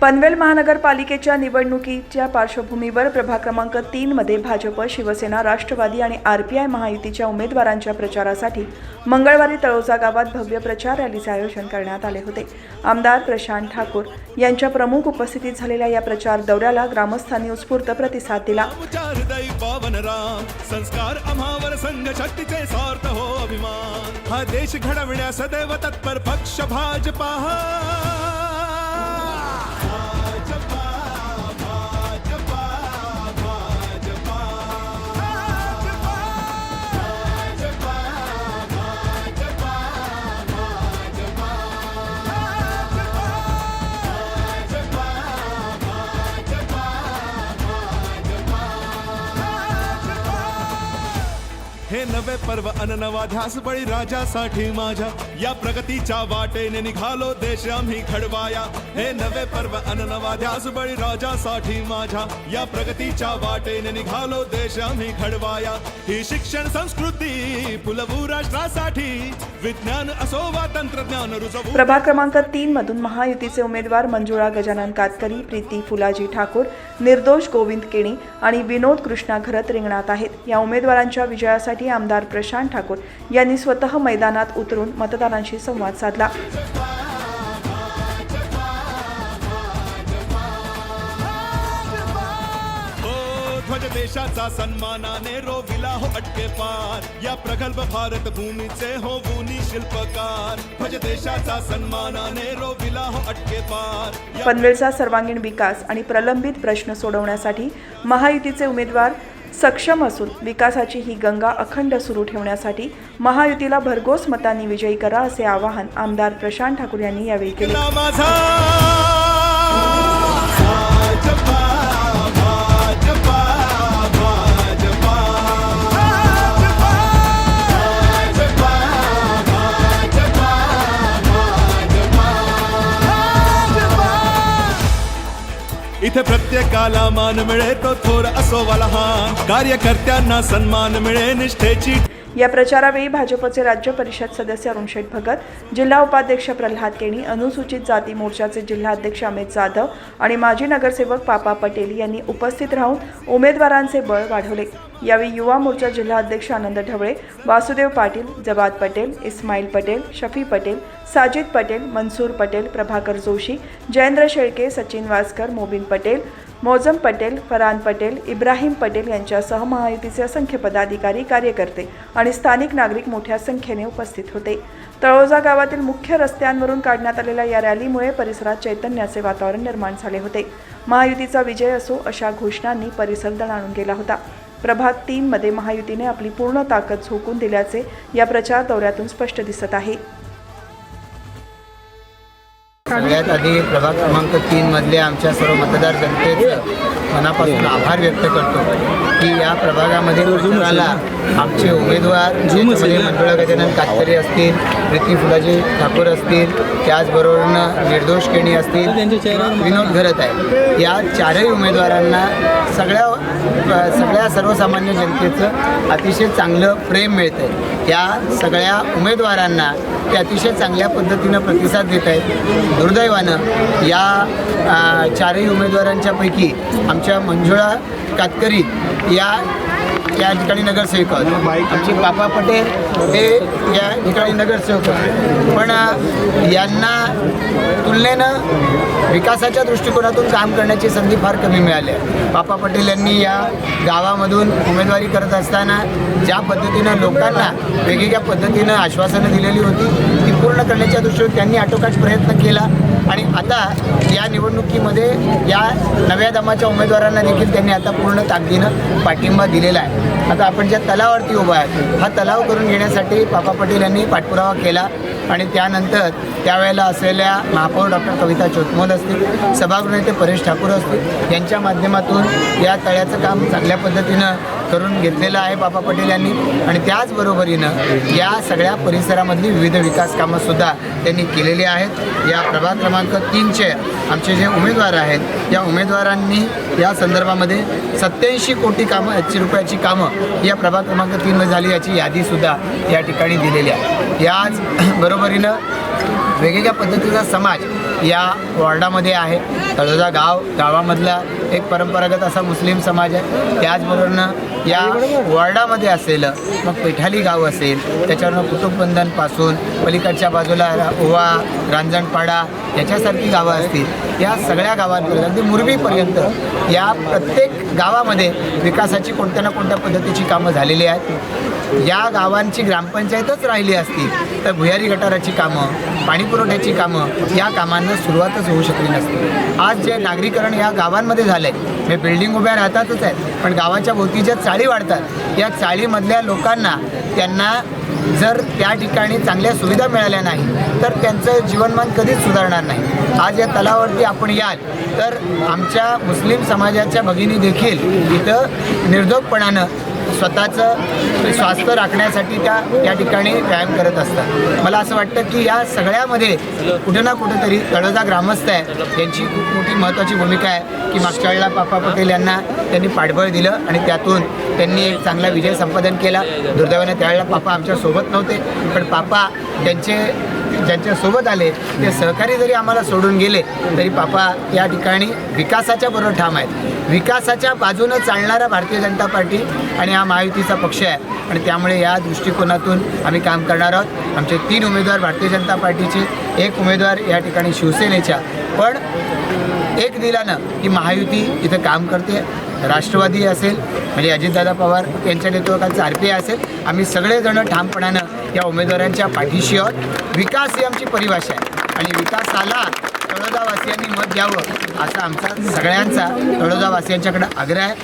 पनवेल महानगरपालिकेच्या निवडणुकीच्या पार्श्वभूमीवर प्रभाग क्रमांक तीनमध्ये भाजप शिवसेना राष्ट्रवादी आणि आर पी आय महायुतीच्या उमेदवारांच्या प्रचारासाठी मंगळवारी तळोजा गावात भव्य प्रचार रॅलीचे आयोजन करण्यात आले होते. आमदार प्रशांत ठाकूर यांच्या प्रमुख उपस्थितीत झालेल्या या प्रचार दौऱ्याला ग्रामस्थांनी उत्स्फूर्त प्रतिसाद दिला. संस्कार अमावर संघ हो हा देश घडविण्यास सदैव तत्पर पक्ष भाजपा, हे नवे पर्व अननवा ध्यास बळी राजासाठी माझ्या. या प्रगतीच्या वाटेने निघालो देश आम्ही घडवाया. हे नवे पर्व अननवा ध्यास बळी राजासाठी माझ्या. या प्रगतीच्या वाटेने निघालो देश आम्ही घडवाया. ही शिक्षण संस्कृती फुलवू राष्ट्रासाठी. विज्ञान असो वा तंत्रज्ञान रुजवू. प्रभाग क्रमांक तीन मधून महायुतीचे उमेदवार मंजुळा गजानन कातकरी प्रीती फुलाजी ठाकूर निर्दोष गोविंद केणी आणि विनोद कृष्णा घरत रिंगणात आहेत. या उमेदवारांच्या विजयासाठी आमदार प्रशांत ठाकूर यांनी स्वतः मैदानात उतरून मतदारांशी संवाद साधला. हो देशाचा सन्मानाने रोविला हो अटके पार. या प्रगल्भ भारत भूमीचे हो भूनी शिल्पकार. ध्वज देशाचा सन्मानाने रोविला हो अटके पार. पनवेलचा सर्वांगीण विकास आणि प्रलंबित प्रश्न सोडवण्यासाठी महायुतीचे उमेदवार सक्षम असून विकासाची ही गंगा अखंड सुरू ठेवण्यासाठी महायुतीला भरघोस मतांनी विजयी करा असे आवाहन आमदार प्रशांत ठाकूर यांनी यावेळी केले. इथे प्रत्येकाला मान मिळे तो थोर असो वा लहान कार्यकर्त्यांना सन्मान मिळे निष्ठेची या प्रचारावेळी भाजपचे राज्य परिषद सदस्य अरुणशेठ भगत जिल्हा उपाध्यक्ष प्रल्हाद केणी अनुसूचित जाती मोर्चाचे जिल्हाध्यक्ष अमित जाधव आणि माजी नगरसेवक पापा पटेल यांनी उपस्थित राहून उमेदवारांचे बळ वाढवले. यावेळी युवा मोर्चा जिल्हाध्यक्ष आनंद ढवळे वासुदेव पाटील जबाद पटेल इस्माईल पटेल शफी पटेल साजिद पटेल मनसूर पटेल प्रभाकर जोशी जयेंद्र शेळके सचिन वासकर मोबिन पटेल मोजम पटेल फरान पटेल इब्राहिम पटेल यांच्यासह महायुतीचे असंख्य पदाधिकारी कार्यकर्ते आणि स्थानिक नागरिक मोठ्या संख्येने उपस्थित होते. तळोजा गावातील मुख्य रस्त्यांवरून काढण्यात आलेल्या या रॅलीमुळे परिसरात चैतन्याचे वातावरण निर्माण झाले होते. महायुतीचा विजय असो अशा घोषणांनी परिसर दणाणून गेला होता. प्रभात तीनमध्ये महायुतीने आपली पूर्ण ताकद झोकून दिल्याचे या प्रचार दौऱ्यातून स्पष्ट दिसत आहे. सगळ्यात आधी प्रभाग क्रमांक तीन मधले आमच्या सर्व मतदार जनतेचं मनापासून आभार व्यक्त करतो की या प्रभागामध्ये प्रचाराला आमचे उमेदवार मंजुळा गजानन कातकरी असतील प्रीती फुलाजी ठाकूर असतील त्याचबरोबर निर्दोष केणी असतील विनोद घरत आहे. या चारही उमेदवारांना सगळ्या सगळ्या सर्वसामान्य जनतेचं अतिशय चांगलं प्रेम मिळतं या सगळ्या उमेदवारांना ते अतिशय चांगल्या पद्धतीनं प्रतिसाद देत आहेत. दुर्दैवानं या चारही उमेदवारांच्या पैकी आमच्या मंजुळा कातकरी या या ठिकाणी नगरसेवक आहेत. आमचे पापा पटेल हे या ठिकाणी नगरसेवक आहेत. पण यांना तुलनेनं विकासाच्या दृष्टिकोनातून काम करण्याची संधी फार कमी मिळाली आहे पापा पटेल यांनी या गावामधून उमेदवारी करत असताना ज्या पद्धतीनं लोकांना वेगवेगळ्या पद्धतीनं आश्वासनं दिलेली होती ती पूर्ण करण्याच्या दृष्टीने त्यांनी आटोकाट प्रयत्न केला आणि आता या निवडणुकीमध्ये या नव्या दमाच्या उमेदवारांना देखील त्यांनी आता पूर्ण ताकदीनं पाठिंबा दिलेला आहे. आता आपण ज्या तलावावरती उभा आहे हा तलाव करून घेण्यासाठी पापा पटेल यांनी पाठपुरावा केला आणि त्यानंतर त्यावेळेला असलेल्या महापौर डॉक्टर कविता चोतमोल असतील सभागृह नेते परेश ठाकूर असतील यांच्या माध्यमातून या तळ्याचं काम चांगल्या पद्धतीनं करून घेतलेलं आहे बाबा पटेल यांनी. आणि त्याचबरोबरीनं या सगळ्या परिसरामधली विविध विकास कामंसुद्धा त्यांनी केलेली आहेत. या प्रभाग क्रमांक तीनचे आमचे जे उमेदवार आहेत या उमेदवारांनी या संदर्भामध्ये सत्याऐंशी कोटी कामं एकशे रुपयाची कामं या प्रभाग क्रमांक तीनमध्ये झाली याची यादीसुद्धा या ठिकाणी दिलेली आहे. याच बरोबरीनं वेगवेगळ्या पद्धतीचा समाज या वॉर्डामध्ये आहे. तळोजा गाव गावामधला एक परंपरागत असा मुस्लिम समाज आहे. त्याचबरोबरनं या वॉर्डामध्ये असलेलं मग पेठाली गाव असेल त्याच्यावरनं कुटुंबबंधनपासून पलीकडच्या बाजूला ओवा रांजणपाडा याच्यासारखी गावं असतील. या सगळ्या गावांपर्यंत अगदी मुरबीपर्यंत या प्रत्येक गावामध्ये विकासाची कोणत्या ना कोणत्या पद्धतीची कामं झालेली आहेत. या गावांची ग्रामपंचायतच राहिली असती तर भुयारी गटाराची कामं पाणीपुरवठ्याची कामं या कामांना सुरुवातच होऊ शकली नसती. आज जे नागरीकरण या गावांमध्ये झालं आहे हे बिल्डिंग उभ्या राहतातच आहेत पण गावाच्या भोवती ज्या चाळी वाढतात या चाळीमधल्या लोकांना त्यांना जर त्या ठिकाणी चांगल्या सुविधा मिळाल्या नाही तर त्यांचं जीवनमान कधीच सुधारणार नाही. आज या तलावावरती आपण याल तर आमच्या मुस्लिम समाजाच्या भगिनी देखील इथं निर्धोकपणानं स्वतःचं स्वास्थ्य राखण्यासाठी त्या या ठिकाणी व्यायाम करत असतात. मला असं वाटतं की या सगळ्यामध्ये कुठे ना कुठेतरी तळोजा ग्रामस्थ आहे त्यांची खूप मोठी महत्त्वाची भूमिका आहे की मागच्या वेळेला पापा पटेल यांना त्यांनी पाठबळ दिलं आणि त्यातून त्यांनी एक चांगला विजय संपादन केला. दुर्दैवाने त्यावेळेला पापा आमच्यासोबत नव्हते पण पापा त्यांचे ज्यांच्यासोबत आले ते सहकारी जरी आम्हाला सोडून गेले तरी पापा या ठिकाणी विकासाच्या बरोबर ठाम आहेत. विकासाच्या बाजूनं चालणारा भारतीय जनता पार्टी आणि हा महायुतीचा पक्ष आहे. आणि त्यामुळे या दृष्टिकोनातून आम्ही काम करणार आहोत. आमचे तीन उमेदवार भारतीय जनता पार्टीचे एक उमेदवार या ठिकाणी शिवसेनेच्या. पण एक दिलानं की महायुती इथं काम करते. राष्ट्रवादी असेल म्हणजे अजितदादा पवार यांच्या नेतृत्वाखालचं आर पी आय असेल आम्ही सगळेजण ठामपणानं या उमेदवारांच्या पाठीशी आहोत. विकास ही आमची परिभाषा आहे. आणि विकासाला तळोदावासियांनी मत द्यावं असा आमचा सगळ्यांचा तळोदावासियांच्याकडे आग्रह आहे.